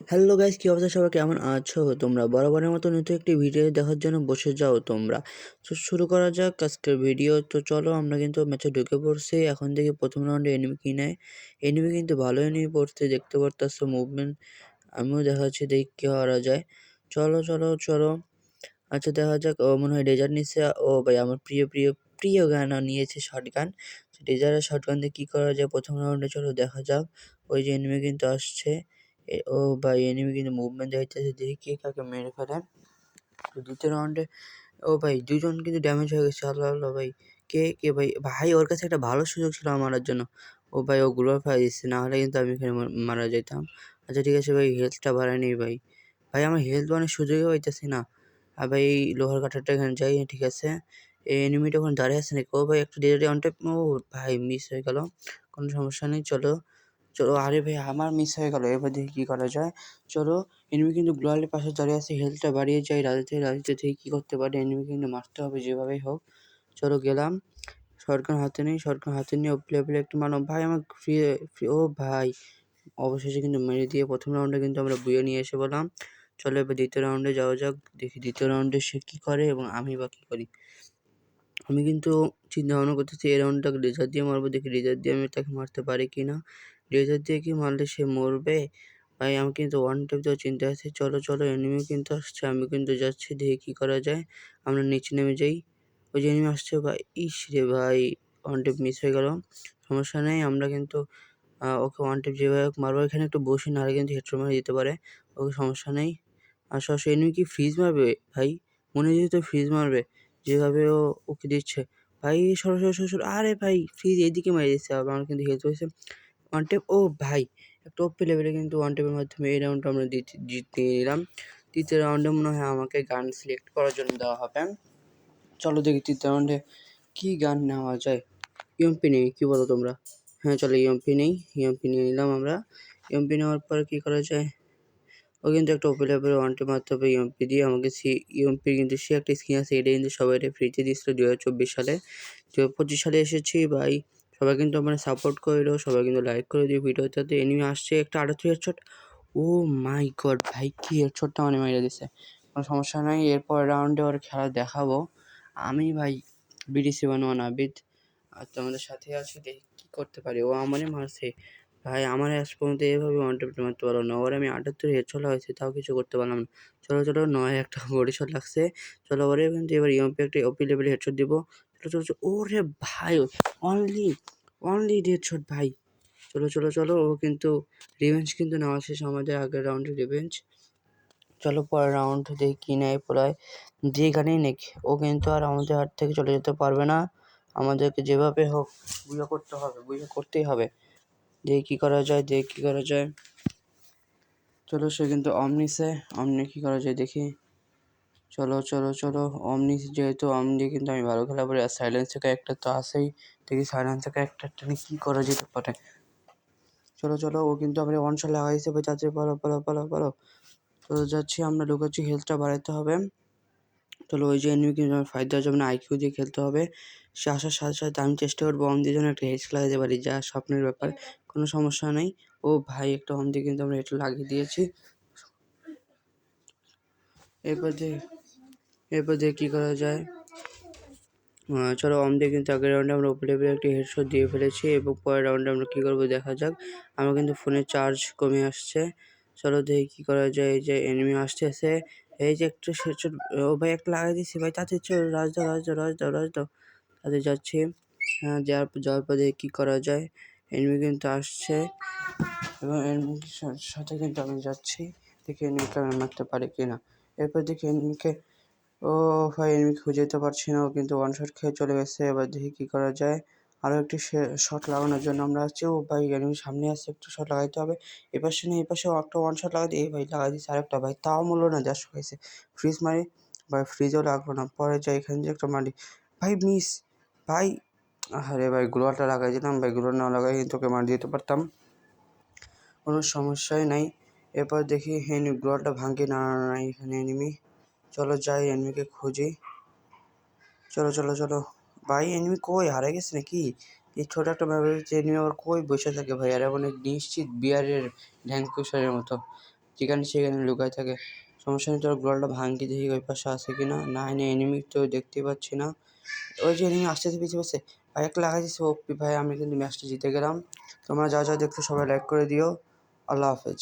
Hello guys কি অবস্থা? সবাই কেমন আছো? তোমরা বরাবরের মতো নতুন একটি ভিডিও দেখার জন্য বসে যাও তোমরা। তো শুরু করা যাক আজকের ভিডিও তো চলো, আমরা কিন্তু ম্যাচে ঢুকে পড়ছি। এখন থেকে প্রথম রাউন্ডে এনিমি কি নেয়। এনিমি কিন্তু ভালো এনিমি পড়ছে, দেখতে পারতেছো মুভমেন্ট আমিও দেখাচ্ছি, দেখি কি করা যায়। চলো চলো চলো। আচ্ছা দেখা যাক। ও মনে হয় ডেজার্ট নিচ্ছে ও ভাই, আমার প্রিয় প্রিয় প্রিয় গান নিয়েছে শর্ট গান ডেজার্টের শর্ট গান দিয়ে কী করা যায় প্রথম রাউন্ডে চলো দেখা যাক। ওই যে এনিমি কিন্তু আসছে। ও ভাই এনিমি কিন্তু মুভমেন্ট দেখাইতেছে দেখি কে কাকে মেরে ফেলে। দ্বিতীয় রাউন্ডে ও ভাই দুজন কিন্তু ড্যামেজ হয়ে গেছে, আল্লাহ আল্লাহ, ভাই। কে কে ভাই? ভাই, ওর কাছে একটা ভালো সুযোগ ছিল মারার জন্য। ও ভাই, ও গ্লোরিফাই দিচ্ছে না হলে কিন্তু আমি এখানে মারা যেতাম। আচ্ছা ঠিক আছে ভাই হেলথটা বাড়ায় নেই ভাই। ভাই, আমার হেলথ বানানোর সুযোগই হইতেছে না। আর ভাই এই লোহার কাঠারটা এখানে যাই, ঠিক আছে। এই এনিমিটা ওখানে দাঁড়িয়ে আছে নাকি? ও ভাই, একটা ডেজার্টে অন টাইপ ও ভাই মিস হয়ে গেল। কোনো সমস্যা নেই, চলো। চলো, আরে ভাই, আমার মিস হয়ে গেল। এবার দেখি কী করা যায়। চলো এনিমি কিন্তু গ্লোয়ালের পাশে দাঁড়িয়ে আছে হেলথটা বাড়িয়ে যাই রাজতে রাজতে থেকে কী করতে পারে এনিমি কিন্তু মারতে হবে, যেভাবেই হোক। চলো, গেলাম। সরকার হাতে নেই, সরকার হাতে নিয়ে প্লে প্লে একটু মানো ভাই, আমার ফ্রি ও ভাই, অবশেষে কিন্তু মেরে দিয়ে প্রথম রাউন্ডে কিন্তু আমরা বুয়ে নিয়ে এসে বললাম চলো, এবার দ্বিতীয় রাউন্ডে যাওয়া যাক, দেখি দ্বিতীয় রাউন্ডে সে কী করে এবং আমি বা কী করি। আমি কিন্তু চিন্তা ভাবনা করতেছি, এই রাউন্ডটাকে লেজার দিয়ে মারবো, দেখি লেজার দিয়ে আমি তাকে মারতে পারি কি না লেজার দিয়ে কি মারলে সে মরবে? ভাই, আমি কিন্তু ওয়ান টেপ দেওয়ার চিন্তা আছে, চলো চলো এনিমি কিন্তু আসছে, আমি কিন্তু যাচ্ছি, দেখি কী করা যায়। আমরা নিচে নেমে যাই। ওই যে এনিমি আসছে, ভাই, ইস রে ভাই ওয়ান টেপ মিস হয়ে গেল। সমস্যা নেই, আমরা কিন্তু ওকে ওয়ান টেপ যেভাবে মারবো, এখানে একটু বসি, নাহলে কিন্তু হেডশট মারা দিতে পারে। ওকে সমস্যা নেই। আর সরাসরি এনিমি কি ফ্রিজ মারবে? ভাই, মনে হয় তো ফ্রিজ মারবে, যেভাবে ও ওকে দিচ্ছে। ভাই সরাসরি সরাসরি আরে ভাই ফ্রিজ এইদিকে মারি দিচ্ছে, আবার আমার কিন্তু হেলথ হয়েছে ওয়ান টেপ ও ভাই, একটা ওপি লেভেলে কিন্তু ওয়ান টেপের মাধ্যমে এই রাউন্ডটা আমরা জিতে নিলাম। তৃতীয় রাউন্ডে মনে হয় আমাকে গান সিলেক্ট করার জন্য দেওয়া হবে। চলো দেখি তৃতীয় রাউন্ডে কী গান নেওয়া যায়। ইএমপি নেই, কী বলো তোমরা? হ্যাঁ চলো ইএমপি নেই ইএমপি নিয়ে নিলাম আমরা। ইএমপি নেওয়ার পর কী করা যায়? ও কিন্তু একটা ওপেন লেভেলে ওয়ানটে মারতে হবে ইএমপি দিয়ে আমাকে সি ইএমপির কিন্তু সে একটা স্কিন আছে, এটা কিন্তু সবাই ফ্রিতে দিচ্ছিল দু হাজার চব্বিশ সালে। দু হাজার পঁচিশ সালে এসেছি ভাই। সবাই কিন্তু আমার সাপোর্ট করল সবাই কিন্তু লাইক করে দিয়ে ভিডিওটাতে এনিমি আসছে একটা আটাত্তর হেডশট ও মাই গড ভাই, কি হেডশটটা মানে মেরে দিছে। কোনো সমস্যা নাই, এরপর রাউন্ডে ওর খেলা দেখাবো। আমি ভাই বিডিসি বানোয়ান আবিদ। আর তোমাদের সাথে আছি, দেখি কী করতে পারি। ও আমারই মারছে। ভাই, আমার আজ পর্যন্ত এভাবে ওয়ান মারতে পারল না। ওর আমি আটাত্তর হেডশট হয়েছে তাও কিছু করতে পারলাম না। চলো চলো, নয় একটা বডি শট লাগছে। চলো, ওরে কিন্তু এবার ইএমপি একটা ওপি লেভেল হেডশট দিব। চলো চলো চলো। ওরে ভাই অনলি অনলি হেডশট ভাই। চলো চলো চলো, ও কিন্তু রিভেঞ্জ কিন্তু নেওয়া শেষ, আমাদের আগের রাউন্ডে রিভেঞ্জ চলো, পরের রাউন্ড দেখি কী নেয় পড়ায় যেখানেই নেক, ও কিন্তু আর আমাদের হাত থেকে চলে যেতে পারবে না। আমাদেরকে যেভাবে হোক বুঝা করতে হবে, বুঝা করতেই হবে। দেখি কী করা যায়, দেখি কী করা যায়। চলো, সে কিন্তু অমনিসে অমনি কী করা যায় দেখি। চলো চলো চলো। অমনি যেহেতু অমনি কিন্তু আমি ভালো খেলা পারি আর সাইলেন্স থেকে একটা তো আসেই। দেখি সাইলেন্স থেকে একটা নিয়ে কী করা যেতে পারে। চলো চলো, ও কিন্তু আমরা ওয়ান লাগাইছে ভাই চাচি পালো পালো পালো পালো চলো, যাচ্ছি, আমরা ঢুকাচ্ছি হেলথটা বাড়াতে হবে। চলো, ওই যে এনিমি কিন্তু আমার ফাইট দেওয়ার জন্য আইকিউ দিয়ে খেলতে হবে। সে আসার সাথে সাথে আমি চেষ্টা করব অন দিয়ে যেন একটা হেড লাগাতে পারি, যা স্বপ্নের ব্যাপার, কোনো সমস্যা নেই। ও ভাই, একটা অন দিয়ে কিন্তু আমরা হেড লাগিয়ে দিয়েছি। এরপর দিয়ে এরপর দিয়ে কী করা যায়। চলো দিয়ে কিন্তু আগের রাউন্ডে আমরা উপরে লেভেলে একটি হেডশট দিয়ে ফেলেছি এবং পরের রাউন্ডে আমরা কী করব দেখা যাক। আমার কিন্তু ফোনে চার্জ কমে আসছে। চলো দেখি কী করা যায়, এই যে এনিমি আসতেছে এই যে একটু হেডশট ও ভাই একটা লাগাই দিচ্ছি ভাই তাতে চল, রাজ দাও রাজ দাও রাজ দাও রাজ দাও। তাতে যাচ্ছি। হ্যাঁ যাওয়ার যাওয়ার পর দেখি কী করা যায়। এনিমি কিন্তু আসছে এবং এনিমির সাথে কিন্তু আমি যাচ্ছি। দেখি এনিমিকে আমি মারতে পারি কি না এরপর দেখি এনিমিকে ও ভাই এনিমি খুঁজে যেতে পারছি না, ও কিন্তু ওয়ান শট খেয়ে চলে গেছে, এবার দেখি কী করা যায়। আরও একটি শট লাগানোর জন্য আমরা আছি। ও ভাই এনিমি সামনে আসছে একটু শট লাগাইতে হবে। এপাশে না এপাশে একটা ওয়ান শট লাগাই দিই এই ভাই, লাগাই দিচ্ছে আরেকটা ভাই, তাও মূল্য না দেড়শো খাইছে ফ্রিজ মারি। ভাই ফ্রিজও লাগল না, পরে যাই এখান থেকে একটা মারি। ভাই মিস ভাই আরে ভাই, গ্লোয়ারটা লাগাই দিলাম, ভাই, গ্লোয়ার না লাগাই কিন্তু ওকে মার দিতে পারতাম। কোনো সমস্যাই নাই। এরপর দেখি এনিমি গ্লোয়ারটা ভাঙি না এখানে এনিমি চলো যাই এনিমিকে খুঁজি চলো চলো চলো ভাই এনিমি কই হারে গেছে নাকি এই ছোট একটা ব্যাপার যে এনিমি আবার কই বসে থাকে ভাই আর অনেক নিশ্চিত বিয়ারের ঢ্যাঙ্কুশারের মতো যেখানে সেখানে লুকায় থাকে সমস্যা নেই তোর গ্লোয়ালটা ভাঙকি দেখি ওই পাশে আছে কি না না এনে এনিমি তো দেখতে পাচ্ছি না ওই যে এনিমি আসতেছে পিছিয়ে পাশে ভাই একটা লাগাই দিচ্ছে ওপি ভাই আমি কিন্তু ম্যাচটা জিতে গেলাম তোমরা যা যা দেখছ সবাই লাইক করে দিও আল্লাহ হাফেজ